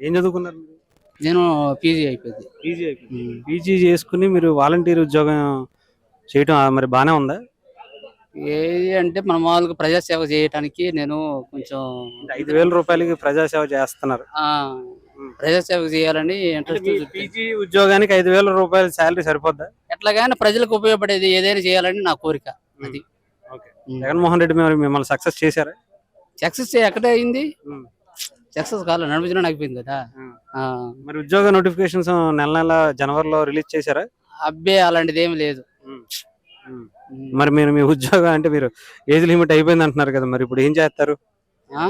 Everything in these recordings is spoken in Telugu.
ఏం చదువుకున్నారు మీరు? నేను పీజీ అయిపోయింది. పీజీ అయిపోయింది. పీజీ చేసుకుని మీరు వాలంటీర్ ఉద్యోగం చేయటం ఆ, మరి బానే ఉందా? ఏది అంటే మన మామూలుగా ప్రజాసేవ చేయడానికి నేను కొంచెం ఐదు వేల రూపాయలకి ప్రజాసేవ చేస్తున్నారు. ఆ, ప్రజాసేవ చేయాలని ఇంట్రెస్ట్ పీజీ ఉద్యోగానికి ఐదు వేల రూపాయల శాలరీ సరిపోద్దా? ఎట్లాగైనా ప్రజలకు ఉపయోగపడేది ఏదైనా చేయాలని నా కోరిక. అది. ఓకే. జగన్మోహన్ రెడ్డి మరి మిమ్మల్ని సక్సెస్ చేశారా? సక్సెస్ ఎక్కడ అయింది. సక్సెస్ కాలేదు నడిపించడం అయిపోయింది కదా. మరి ఉద్యోగ నోటిఫికేషన్స్ నెల నెల జనవరిలో రిలీజ్ చేశారా? అబ్బే అలాంటిది ఏమి లేదు. మరి మీరు మీ ఉద్యోగం అంటే మీరు ఏజ్ లిమిట్ అయిపోయింది అంటున్నారు కదా మరి ఇప్పుడు ఏం చేస్తారు? ఆ?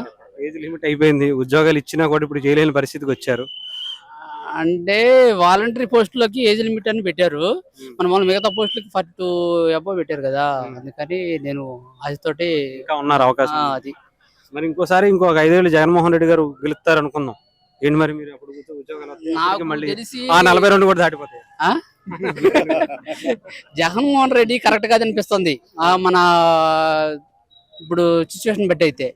ఏజ్ లిమిట్ అయిపోయింది. ఉద్యోగాలు ఇచ్చినా కూడా ఇప్పుడు చేయలేని పరిస్థితికి వచ్చారు. అంటే వాలంటరీ పోస్టులకి ఏజ్ లిమిట్ అని పెట్టారు. మన వాళ్ళు మిగతా పోస్టులకి ఫార్టీ టూ అబ్బో పెట్టారు కదా. అందుకని నేను ఆశతోటి ఇంకా ఉన్నారు అవకాశం. అది. మరి ఇంకోసారి ఇంకొక ఐదేళ్ళు జగన్మోహన్ రెడ్డి గారు గెలుస్తారు అనుకుందాం ఏంటి మరి మీరు అప్పుడు ఉద్యోగాలు మళ్ళీ ఆ నలభై రెండు కూడా దాటిపోతాయి? జగన్మోహన్ రెడ్డి కరెక్ట్గా అనిపిస్తుంది. ఆ మన ఇప్పుడు సిచ్యువేషన్ బట్టి అయితే.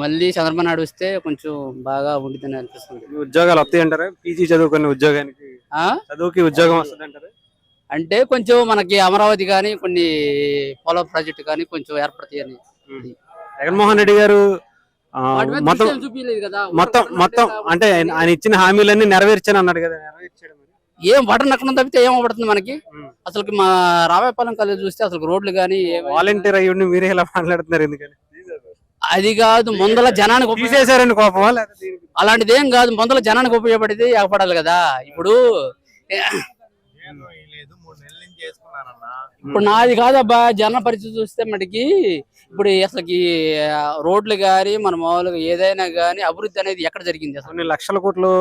మళ్ళీ చంద్రబాబు నాయుడు వస్తే కొంచెం బాగా ఉండిద్దని అనిపిస్తుంది. ఉద్యోగాలు వస్తాయి అంటారా? పీజీ చదువుకునే ఉద్యోగానికి ఆ? చదువుకి ఉద్యోగం వస్తుంది అంటారా? అంటే కొంచెం మనకి అమరావతి కానీ కొన్ని పోలవరం ప్రాజెక్టు కానీ కొంచెం ఏర్పడతాయి అని జగన్మోహన్ రెడ్డి గారు మొత్తం మొత్తం మొత్తం అంటే ఆయన ఇచ్చిన హామీలన్నీ నెరవేర్చాను అన్నాడు కదా నెరవేర్చాడు ఏం బటన్ నక్కడం తప్పితే ఏం పడుతుంది మనకి. అసలు మా రావేపాలెం కాలేజ్ చూస్తే అసలు రోడ్లు కానీ వాలంటీర్ అయ్యుండి మీరే ఇలా మాట్లాడుతున్నారు ఎందుకని? అది కాదు ముందల జనానికి తీసేశారని దీనికి? అలాంటిది ఏం కాదు ముందల జనానికి ఉపయోగపడేది ఏర్పడాలి కదా. ఇప్పుడు లేదు మూడు నెలల నుంచి చేసుకున్నానన్నా ఇప్పుడు నాది కాదబ్బా జన పరిస్థితి చూస్తే మనకి ఇప్పుడు అసలుకి ఆ, రోడ్లు గాని మన మామూలుగా ఏదైనా గాని అభివృద్ధి అనేది ఎక్కడ జరిగింది అసలు? కొన్ని లక్షల కోట్లు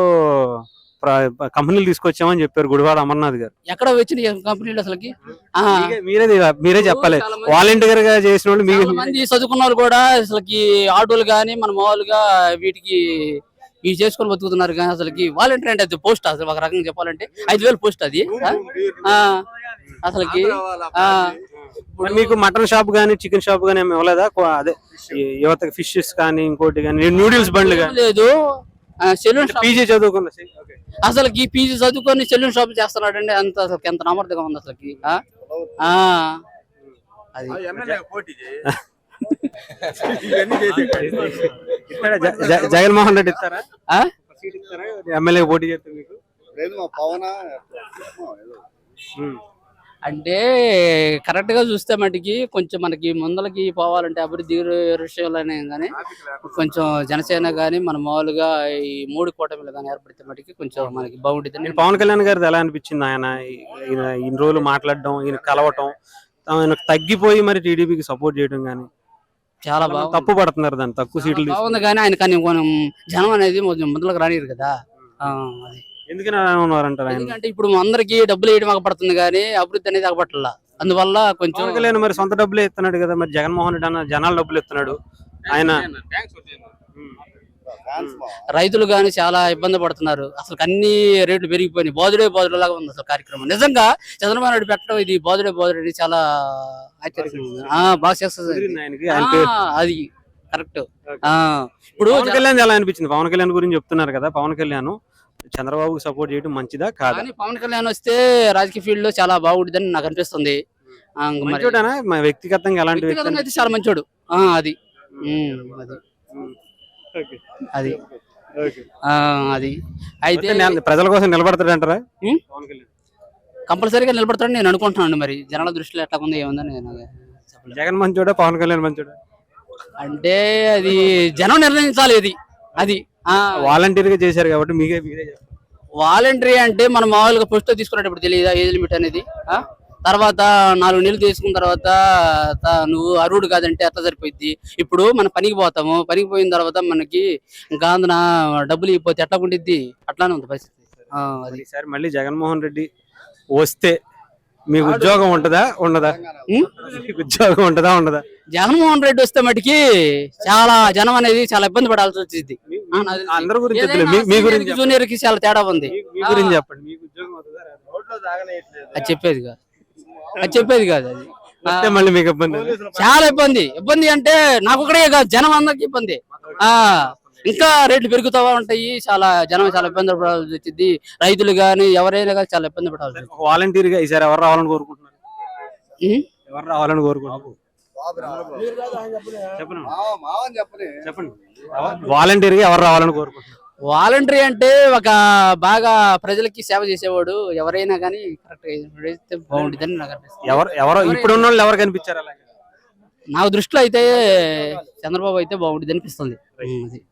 కంపెనీలు తీసుకొచ్చామని చెప్పారు గుడివాడ అమర్నాథ్ గారు. ఎక్కడ వచ్చిన కంపెనీలు అసలుకి? ఆ, మీరే- మీరే చెప్పాలి. వాలంటీర్గా చేసిన వాళ్ళు చాలా మంది చదువుకున్న వాళ్ళు కూడా అసలుకి ఆటోలు కానీ మన మామూలుగా వీటికి ఇవి చేసుకొని బతుకుతున్నారు కానీ అసలుకి వాలంటీర్ అంటే అది పోస్ట్ అసలు ఒక రకంగా చెప్పాలంటే ఐదు వేలు పోస్ట్ అది. అసలుకి మీకు మటన్ షాప్ గానీ చికెన్ షాప్ గానీ ఏమి ఇవ్వలేదా? అదే ఈ యువతకి ఫిషెస్ కానీ ఇంకోటి కానీ నూడిల్స్ బండ్లు కానీ. లేదు. సెలూన్ పీజీ చదువుకున్న అసలుకి పీజీ చదువుకొని సెలూన్ షాప్ చేస్తున్నాడు అండి అంత అసలు ఎంత నమ్మర్థంగా ఉంది అసలుకి ఆ? ఆ, అది జగన్మోహన్ రెడ్డి ఇస్తారా? ఆ? సీట్ ఇస్తారా? ఎమ్మెల్యే పోటీ చేస్తే మీకు? లేదు మా పవన ఉమ్. అంటే కరెక్ట్గా చూస్తే మటుకి కొంచెం మనకి ముందలకి పోవాలంటే అభివృద్ధి విషయంలోనే కానీ కొంచెం జనసేన గానీ మన మామూలుగా ఈ మూడు కూటమిలు కానీ ఏర్పడితే మటుకి కొంచెం మనకి బాగుంటుంది. నేను పవన్ కళ్యాణ్ గారిది ఎలా అనిపించింది ఆయన? ఈయన ఇన్ని రోజులు మాట్లాడడం ఈయన కలవటం ఆయన తగ్గిపోయి మరి టీడీపీకి సపోర్ట్ చేయడం కానీ చాలా బాగుంది. తప్పు పడుతున్నారు దాన్ని తక్కువ సీట్లు. బాగుంది కానీ ఆయన కానీ కొంచెం జనం అనేది కొంచెం ముందలకు రానియరు కదా. ఆ, అది. ఎందుకని అలా ఉన్నారంటారు ఆయన? ఎందుకంటే ఇప్పుడు అందరికి డబ్బులు వేయడం అగపడుతుంది కానీ అభివృద్ధి అనేది అగపట్ల అందువల్ల కొంచెం మరి సొంత డబ్బులే ఇస్తున్నాడు కదా మరి జగన్మోహన్ రెడ్డి అన్న జనాల డబ్బులు ఇస్తున్నాడు ఆయన రైతులు గాని చాలా ఇబ్బంది పడుతున్నారు. అసలు అన్ని రేట్లు పెరిగిపోయినాయి. బాదుడే లాగా ఉంది అసలు కార్యక్రమం. నిజంగా చంద్రబాబు నాయుడు పెట్టడం ఇది బాదుడే అని చాలా బాగా చేస్తుంది అది కరెక్ట్. ఆ ఇప్పుడు పవన్ కళ్యాణ్ ఎలా అనిపించింది? పవన్ కళ్యాణ్ గురించి చెప్తున్నారు కదా. పవన్ కళ్యాణ్ చంద్రబాబుకి సపోర్ట్ చేయడం మంచిదా కాదా? కానీ పవన్ కళ్యాణ్ వస్తే రాజకీయ ఫీల్డ్లో చాలా బాగుంటుందని నాకు అనిపిస్తుంది. వ్యక్తిగతంగా ఎలాంటి వ్యక్తి వ్యక్తిగతంగా అయితే చాలా మంచోడు. అది. అది. ఓకే. ఆ, అది. అయితే ప్రజల కోసం నిలబడతాడంటారా కంపల్సరీగా నిలబడతాడని నేను అనుకుంటున్నాను మరి. జనాల దృష్టిలో ఎట్లా ఉంది ఏముందని నేను జగన్ మంచోడా పవన్ కళ్యాణ్ మంచోడా? అంటే అది జనం నిర్ణయించాలి అది. ఆ. వాలంటీర్గా చేశారు కాబట్టి మీకే మీరే. వాలంటరీ అంటే మనం మామూలుగా పోస్ట్ తీసుకునేటప్పుడు తెలియదా ఏజ్ లిమిట్ అనేది? ఆ? తర్వాత నాలుగు నెలలు తీసుకున్న తర్వాత నువ్వు అరువుడు కాదంటే ఎట్లా సరిపోయింది ఇప్పుడు మనం పనికి పోతాము. పనికి పోయిన తర్వాత మనకి గాంధన డబ్బులు ఇవ్వకపోతే ఎట్లా ఉండిద్ది? అట్లానే ఉంది పరిస్థితి. ఆ, అది ఈసారి మళ్ళీ జగన్మోహన్ రెడ్డి వస్తే మీకు ఉద్యోగం ఉంటదా? ఉండదా? మీకు ఉద్యోగం ఉంటదా? ఉండదా? జగన్మోహన్ రెడ్డి వస్తే మటుకి చాలా జనం అనేది చాలా ఇబ్బంది పడాల్సి వచ్చింది. అందరి గురించి senior కి, చాలా తేడా ఉంది. గురించి చెప్పండి. అది చెప్పేది కాదు అది చెప్పేది కాదు అది. వస్తే మళ్ళీ మీకు ఇబ్బంది చాలా ఇబ్బంది. ఇబ్బంది అంటే నాకు ఒకటే కాదు జనం అందరికి ఇబ్బంది. ఆ ఇంకా రేట్లు పెరుగుతూ ఉంటాయి చాలా జనం చాలా ఇబ్బంది పడాల్సి వచ్చింది. రైతులు గాని ఎవరైనా కానీ చాలా ఇబ్బంది పడాల్సి వాలంటీర్గా ఈసారి ఎవరు రావాలని కోరుకుంటున్నారు? ఎవరు రావాలని కోరుకుంటున్నారు? చెప్పండి. చెప్పండి. వాలంటీర్గా ఎవరు రావాలని కోరుకుంటున్నారు? వాలంటరీ అంటే ఒక బాగా ప్రజలకి సేవ చేసేవాడు ఎవరైనా కానీ కరెక్ట్ బాగుంటుందని నాకు అనిపిస్తుంది. ఎవరు ఎవరో ఇప్పుడు ఉన్న వాళ్ళు ఎవరు కనిపించారు అలాగే? నాకు దృష్టిలో అయితే చంద్రబాబు అయితే బాగుంటుంది అనిపిస్తుంది.